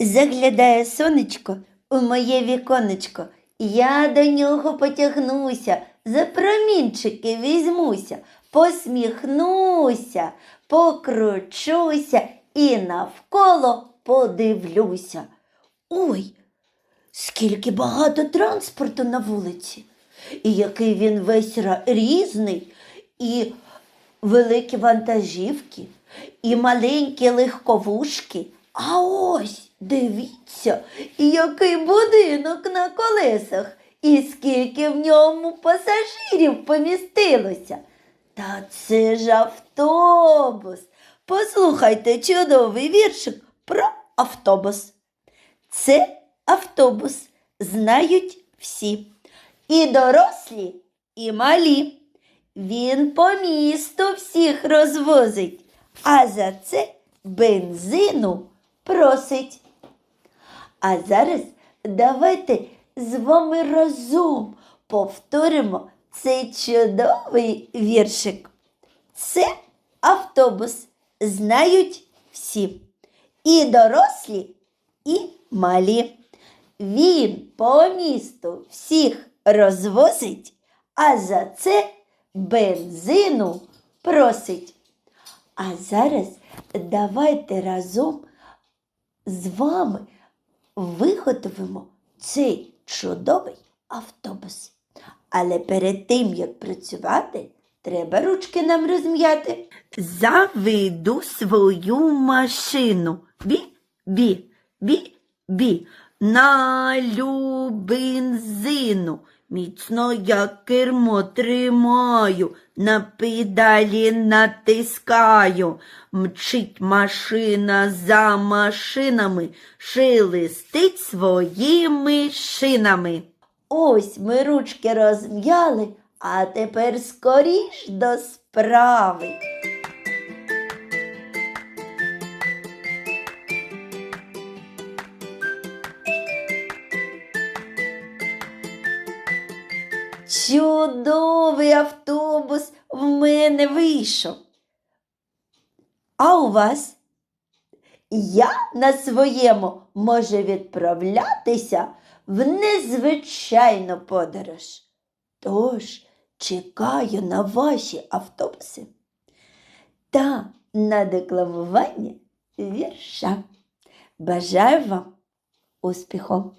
Заглядає сонечко у моє віконечко. Я до нього потягнуся, за промінчики візьмуся, посміхнуся, покручуся і навколо подивлюся. Ой, скільки багато транспорту на вулиці, і який він весь різний, і великі вантажівки, і маленькі легковушки. А ось дивіться, який будинок на колесах, і скільки в ньому пасажирів помістилося. Та це ж автобус. Послухайте чудовий віршик про автобус. Це автобус, знають всі. І дорослі, і малі. Він по місту всіх розвозить, а за це бензину просить. А зараз давайте з вами разом повторимо цей чудовий віршик. Це автобус, знають всі. І дорослі, і малі. Він по місту всіх розвозить, а за це бензину просить. А зараз давайте разом з вами виготовимо цей чудовий автобус. Але перед тим, як працювати, треба ручки нам розм'яти. Заведу свою машину. Бі, бі, бі, бі. Налю бензину. Міцно я кермо тримаю, на педалі натискаю. Мчить машина за машинами, шелестить своїми шинами. Ось ми ручки розм'яли, а тепер скоріш до справи. Чудовий автобус в мене вийшов. А у вас? Я на своєму можу відправлятися в незвичайну подорож. Тож чекаю на ваші автобуси та на декламування вірша. Бажаю вам успіху!